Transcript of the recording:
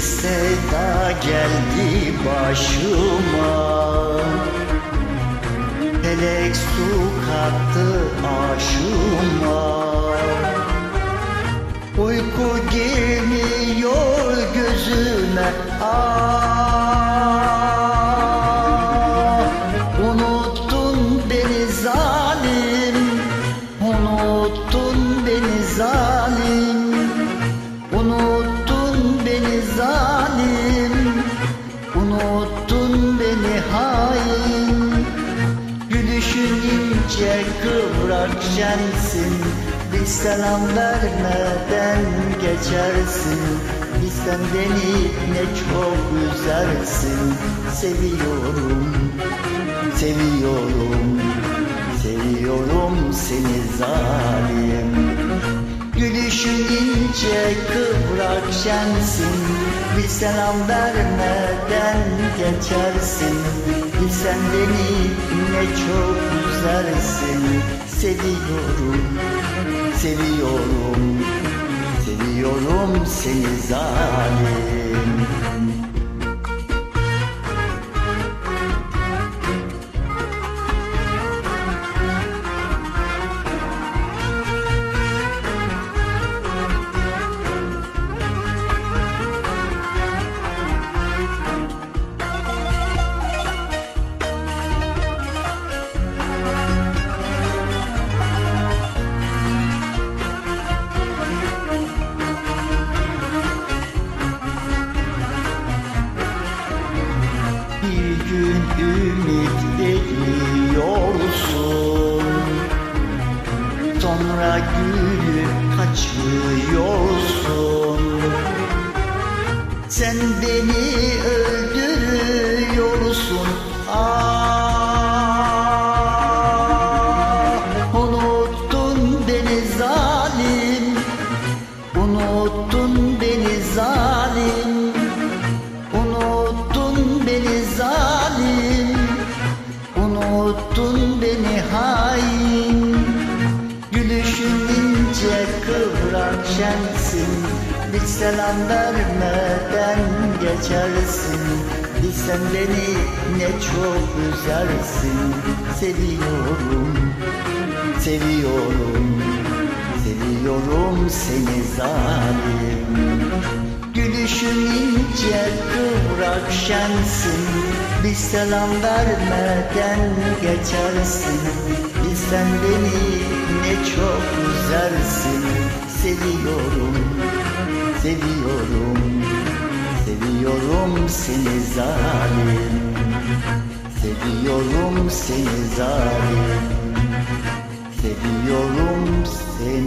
Bir sevda geldi başıma. Felek su kattı aşıma. Uyku girmiyor gözüme. Ah Unuttun beni hain. Gülüşün ince kıvrak şensin. Bir selam vermeden geçersin. Bizden beni ne çok üzersin Seviyorum, seviyorum Seviyorum seni zalim. Gülüşün ince kıvrak şensin Bir selam vermeden geçersin. Bilsen beni ne çok üzersin. Seviyorum, seviyorum Seviyorum seni zalim ümit ediyorsun. Sonra gülüp kaçıyorsun. Sen beni öldürüyorsun. Ah Unuttun beni zalim. Unuttun beni zalim şensin Bir selam vermeden geçersin. Bilsen beni ne çok üzersin Seviyorum, seviyorum Seviyorum seni zalim. Gülüşün ince kıvrak şensin. Bir selam vermeden geçersin Bilsen beni ne çok üzersin Seviyorum, seviyorum Seviyorum seni zalim. Seviyorum seni zalim. Seviyorum seni